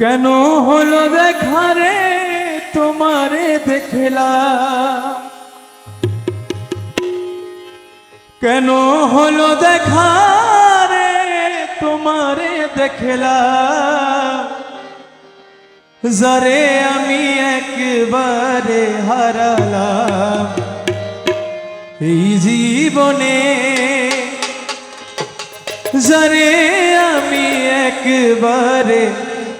কেন হলো দেখা রে? তোমারে দেখলাম। কেন হলো দেখারে তোমারে দেখলাম। জরে আমি একবারে হারালাম। এই জীবনে জরে আমি একবারে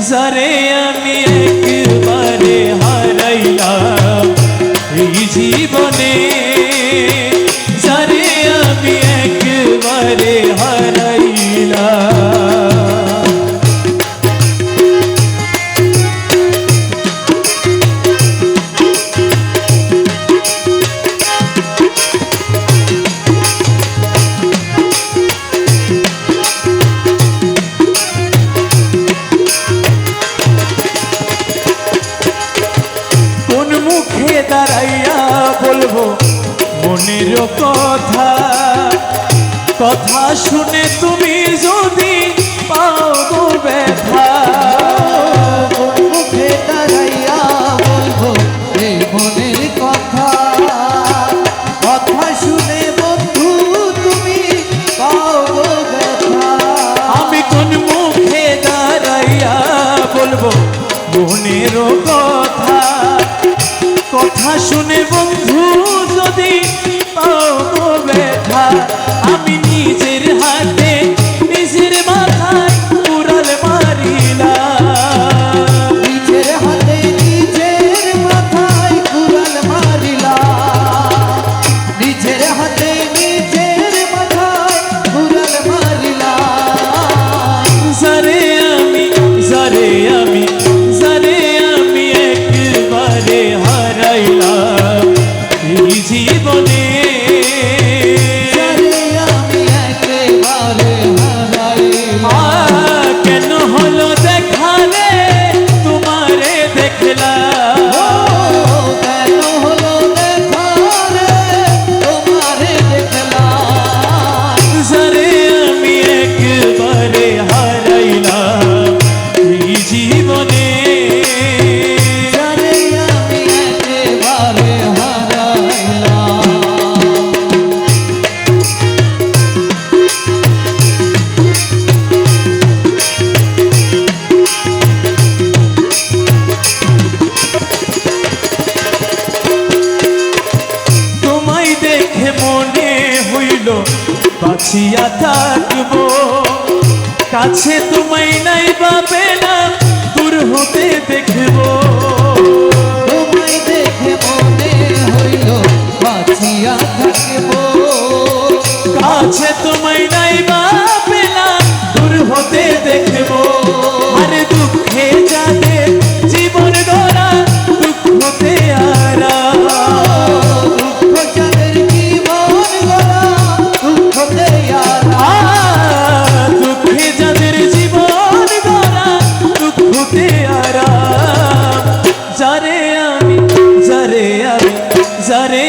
জরে আমি একবারে হারাইলাম। এই জীবনে মনের কথা কথা শুনে তুমি যদি কথা শুনে বন্ধু যদি আমি বাসিয়া থাকব। কাছে তোমায় নাই বাপে না দূর হতে দেখব। যারে